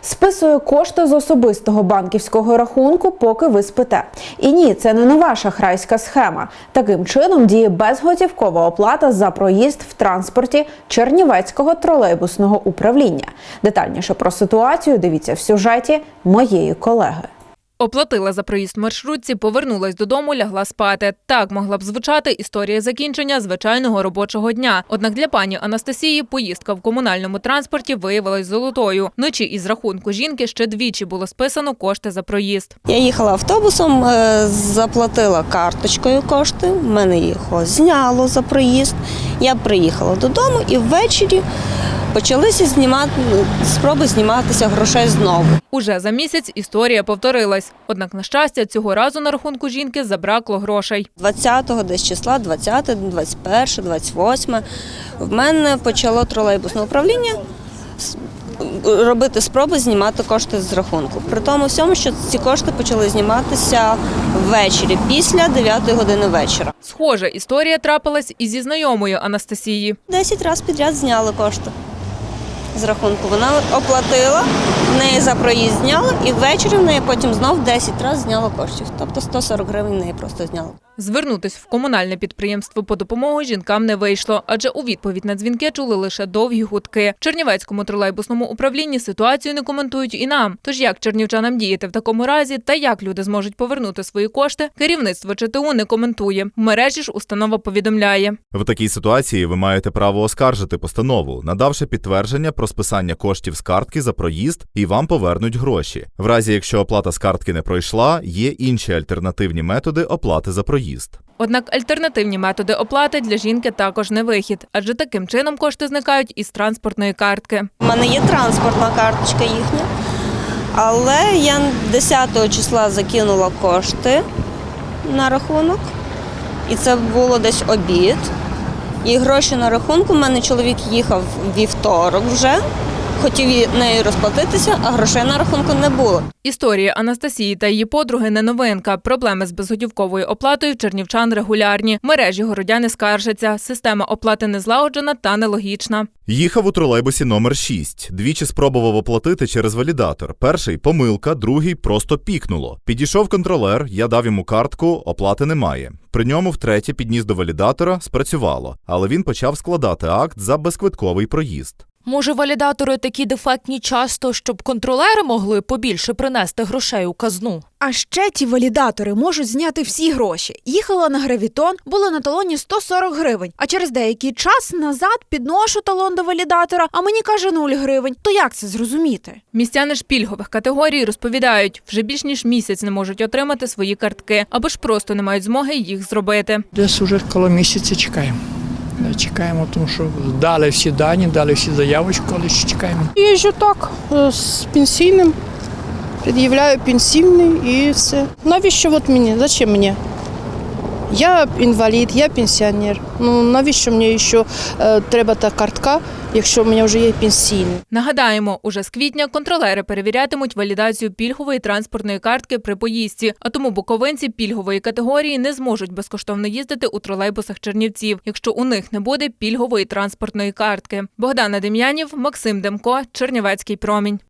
Списує кошти з особистого банківського рахунку, поки ви спите. І ні, це не нова шахрайська схема. Таким чином діє безготівкова оплата за проїзд в транспорті Чернівецького тролейбусного управління. Детальніше про ситуацію дивіться в сюжеті моєї колеги. Оплатила за проїзд маршрутці, повернулась додому, лягла спати. Так могла б звучати історія закінчення звичайного робочого дня. Однак для пані Анастасії поїздка в комунальному транспорті виявилась золотою. Вночі із рахунку жінки ще двічі було списано кошти за проїзд. Я їхала автобусом, е, заплатила карточкою кошти. в мене їх зняло за проїзд. Я приїхала додому і ввечері почалися знімати спроби зніматися грошей знову. Уже за місяць історія повторилась. Однак, на щастя, цього разу на рахунку жінки забракло грошей. 20-го десь числа, 20, 21, 28 в мене почало тролейбусне управління робити спроби знімати кошти з рахунку. При тому всьому, що ці кошти почали зніматися ввечері, після 9 години вечора. Схожа історія трапилась і зі знайомою Анастасії. Десять разів підряд зняли кошти з рахунку. Вона оплатила, в неї за проїзд зняли, і ввечері в неї потім знов 10 разів зняла коштів. Тобто 140 гривень в неї просто зняли. Звернутись в комунальне підприємство по допомогу жінкам не вийшло, адже у відповідь на дзвінки чули лише довгі гудки. Чернівецькому тролейбусному управлінні ситуацію не коментують і нам. Тож як чернівчанам діяти в такому разі та як люди зможуть повернути свої кошти, керівництво ЧТУ не коментує. В мережі ж установа повідомляє. В такій ситуації ви маєте право оскаржити постанову, надавши підтвердження про списання коштів з картки за проїзд, і вам повернуть гроші. В разі, якщо оплата з картки не пройшла, є інші альтернативні методи оплати за проїзд. Однак альтернативні методи оплати для жінки також не вихід, адже таким чином кошти зникають із транспортної картки. У мене є транспортна карточка їхня, але я 10 числа закинула кошти на рахунок, і це було десь обід. І гроші на рахунку. У мене чоловік їхав вівторок вже, хотів нею розплатитися, а грошей на рахунку не було. Історія Анастасії та її подруги не новинка. Проблеми з безготівковою оплатою в чернівчан регулярні. Мережі городяни скаржаться. Система оплати не злагоджена та нелогічна. Їхав у тролейбусі номер 6. Двічі спробував оплатити через валідатор. Перший помилка, другий просто пікнуло. Підійшов контролер, я дав йому картку, оплати немає. При ньому втретє підніс до валідатора, спрацювало, але він почав складати акт за безквитковий проїзд. Може, валідатори такі дефектні часто, щоб контролери могли побільше принести грошей у казну? А ще ті валідатори можуть зняти всі гроші. Їхала на гравітон, було на талоні 140 гривень. А через деякий час назад підношу талон до валідатора, а мені каже 0 гривень. То як це зрозуміти? Містяни ж пільгових категорій розповідають, вже більш ніж місяць не можуть отримати свої картки або ж просто не мають змоги їх зробити. Десь уже коло місяця чекаємо. Да, Чекаємо, тому що дали всі дані, дали всі заявочку, але ще чекаємо. Їжджу так, е, з пенсійним. Пред'являю пенсійний і все. Навіщо от мені? Зачем мені? Я інвалід, я пенсіонер. Ну навіщо мені ще е, треба та картка, якщо в мене вже є пенсійний? Нагадаємо, уже з квітня контролери перевірятимуть валідацію пільгової транспортної картки при поїздці, а тому буковинці пільгової категорії не зможуть безкоштовно їздити у тролейбусах Чернівців, якщо у них не буде пільгової транспортної картки. Богдана Дем'янів, Максим Демко, Чернівецький промінь.